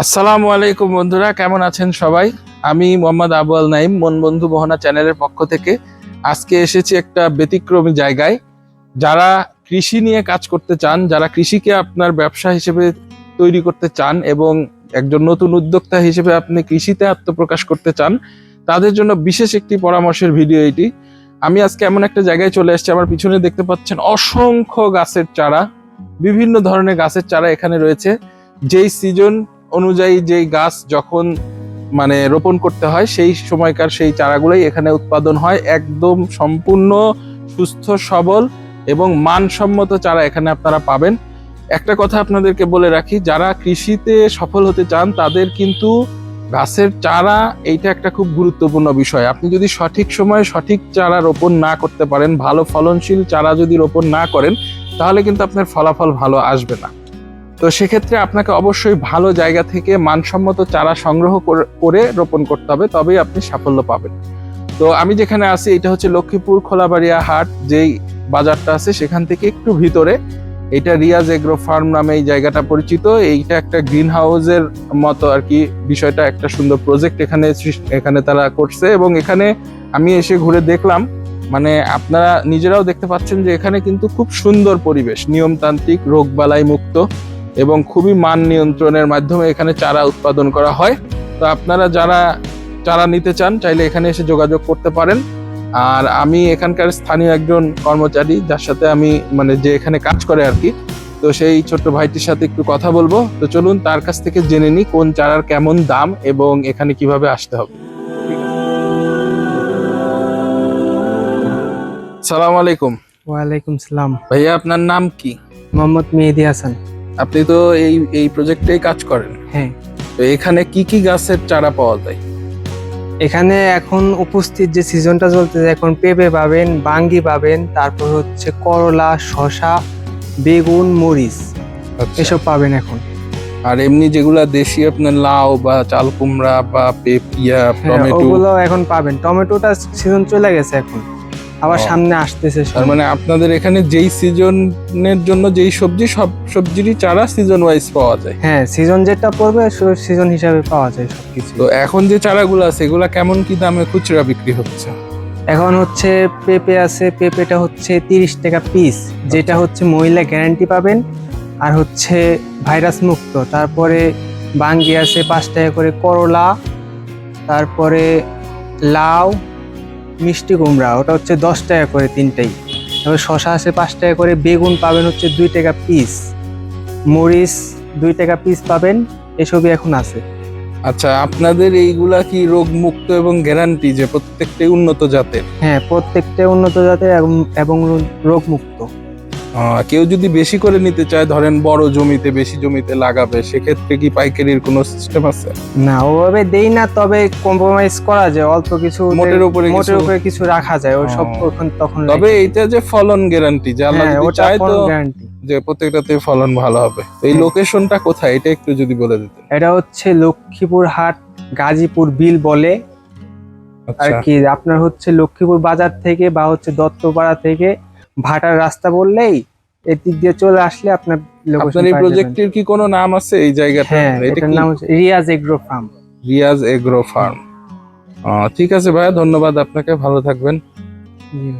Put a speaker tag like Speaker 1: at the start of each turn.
Speaker 1: আসসালামু আলাইকুম বন্ধুরা, কেমন আছেন সবাই? আমি মোহাম্মদ আবু আল নাইম মন বন্ধু মোহনা চ্যানেলের পক্ষ থেকে। আজকে এসেছি একটা ব্যতিক্রমী জায়গায়। যারা কৃষি নিয়ে কাজ করতে চান, যারা কৃষিকে আপনার ব্যবসা হিসেবে তৈরি করতে চান এবং একজন নতুন উদ্যোক্তা হিসেবে আপনি কৃষিতে আত্মপ্রকাশ করতে চান, তাদের জন্য বিশেষ একটি পরামর্শের ভিডিও এটি। আমি আজকে এমন একটা জায়গায় চলে এসেছি, আমার পিছনে দেখতে পাচ্ছেন অসংখ্য গাছের চারা, বিভিন্ন ধরনের গাছের চারা এখানে রয়েছে। যেই সিজন অনুযায়ী যেই গাছ যখন মানে রোপণ করতে হয়, সেই সময়কার সেই চারাগুলোই এখানে উৎপাদন হয়। একদম সম্পূর্ণ সুস্থ, সবল এবং মানসম্মত চারা এখানে আপনারা পাবেন। একটা কথা আপনাদেরকে বলে রাখি, যারা কৃষিতে সফল হতে চান, তাদের কিন্তু গাছের চারা এইটা একটা খুব গুরুত্বপূর্ণ বিষয়। আপনি যদি সঠিক সময়ে সঠিক চারা রোপণ না করতে পারেন, ভালো ফলনশীল চারা যদি রোপণ না করেন, তাহলে কিন্তু আপনার ফলাফল ভালো আসবে না। তো সেক্ষেত্রে আপনাকে অবশ্যই ভালো জায়গা থেকে মানসম্মত চারা সংগ্রহ করে- রোপণ করতে হবে, তবেই আপনি সাফল্য পাবেন। তো আমি যেখানে আছি, এটা হচ্ছে লক্ষ্মীপুর খোলাবাড়িয়া হাট, যেই বাজারটা আছে সেখান থেকে একটু ভিতরে। এটা রিয়াজ এগ্রো ফার্ম নামে এই জায়গাটা পরিচিত। এইটা একটা গ্রিন হাউসের মতো আর কি, বিষয়টা একটা সুন্দর প্রজেক্ট এখানে এখানে তারা করছে এবং এখানে আমি এসে ঘুরে দেখলাম মানে আপনারা নিজেরাও দেখতে পাচ্ছেন যে এখানে কিন্তু খুব সুন্দর পরিবেশ, নিয়মতান্ত্রিক রোগবালাই মুক্ত। এবং খুবই মান নিয়ন্ত্রণের মাধ্যমে এখানে চারা উৎপাদন করা হয়। তো আপনারা যারা চারা নিতে চান চাইলে এখানে এসে যোগাযোগ করতে পারেন। আর আমি এখানকার স্থানীয় একজন কর্মচারী যার সাথে আমি মানে যে এখানে কাজ করে আর কি তো সেই ছোট্ট ভাইটির সাথে একটু কথা বলব। তো চলুন তার কাছ থেকে জেনে নিই কোন চারার কেমন দাম এবং এখানে কীভাবে আসতে হবে। সালাম আলাইকুম।
Speaker 2: ওয়ালাইকুম সালাম।
Speaker 1: ভাইয়া আপনার নাম কি?
Speaker 2: মোহাম্মদ মেহেদি হাসান।
Speaker 1: আপনি তো এই এই প্রজেক্টেই কাজ করেন।
Speaker 2: হ্যাঁ।
Speaker 1: তো এখানে কি কি গাছের চারা পাওয়া যায়?
Speaker 2: এখানে এখন উপস্থিত যে সিজনটা চলতেছে এখন পেঁপে পাবেন বাঙ্গি পাবেন তারপর হচ্ছে করলা শশা বেগুন মরিচ এসব পাবেন এখন।
Speaker 1: আর এমনি যেগুলা দেশি আপনার লাউ বা চাল কুমড়া বা পেপিয়া
Speaker 2: হ্যাঁ,
Speaker 1: টমেটো।
Speaker 2: ওগুলো এখন পাবেন। টমেটোটা সিজন চলে গেছে এখন। আবার সামনে আসতেছে
Speaker 1: তার মানে আপনাদের এখানে যেই সিজনের জন্য যেই সবজি সব সবজিরই চারা সিজন ওয়াইজ পাওয়া যায়।
Speaker 2: হ্যাঁ সিজন যেটা পড়বে সিজন হিসাবে পাওয়া যায় সবকিছু।
Speaker 1: তো এখন যে চারাগুলো আছে এগুলা কেমন কি দামে খুচরা বিক্রি হচ্ছে?
Speaker 2: এখন হচ্ছে পেঁপে আছে পেঁপেটা হচ্ছে তিরিশ টাকা পিস যেটা হচ্ছে মহিলা গ্যারান্টি পাবেন। আর হচ্ছে ভাইরাস মুক্ত তারপরে বাঙ্গি আছে পাঁচ টাকা করে করলা তারপরে লাউ মিষ্টি কুমড়া ওটা হচ্ছে দশ টাকা করে তিনটাই। তারপর শশা আছে পাঁচ টাকা করে বেগুন পাবেন হচ্ছে দুই টাকা পিস মরিচ দুই টাকা পিস পাবেন এসবই এখন আছে।
Speaker 1: আচ্ছা আপনাদের এইগুলা কি রোগ মুক্ত এবং গ্যারান্টি যে প্রত্যেকটাই উন্নত জাতের?
Speaker 2: হ্যাঁ প্রত্যেকটাই উন্নত জাতের এবং- রোগমুক্ত। রোগ মুক্ত
Speaker 1: আহ, কেউ যদি বেশি করে নিতে চায় ধরেন বড় জমিতে বেশি জমিতে লাগাবে সেক্ষেত্রে কি পাইকারির কোনো সিস্টেম আছে?
Speaker 2: না ওভাবে দেই না তবে কম্প্রোমাইজ করা যায় অল্প কিছু
Speaker 1: মোটের উপরে
Speaker 2: মোটের উপরে কিছু রাখা যায় ওই সব
Speaker 1: ও।
Speaker 2: ওখান তখন
Speaker 1: তবে এইটা যে ফলন গ্যারান্টি যে আল্লাহ
Speaker 2: হ্যাঁ
Speaker 1: যদি চায় তো যে প্রত্যেকটাতে ফলন ভালো হবে। তো এই
Speaker 2: হ্যাঁ।
Speaker 1: লোকেশনটা কোথায়? এটা একটু যদি বলে দিতে
Speaker 2: এটা হচ্ছে লক্ষ্মীপুর হাট গাজীপুর বিল বলে। আর
Speaker 1: আচ্ছা।
Speaker 2: কি আপনার হচ্ছে লক্ষ্মীপুর বাজার থেকে বা হচ্ছে দত্তপাড়া থেকে ভাটার রাস্তা বললেই এদিক দিয়ে চলে আসলে আপনার
Speaker 1: আপনার এই প্রজেক্টের কি কোনো নাম আছে এই জায়গাটা
Speaker 2: হ্যাঁ
Speaker 1: এটা
Speaker 2: এটার নাম হচ্ছে Riaz agro farm.
Speaker 1: Riaz agro farm. ঠিক আছে ভাইয়া ধন্যবাদ আপনাকে ভালো থাকবেন।
Speaker 2: জি।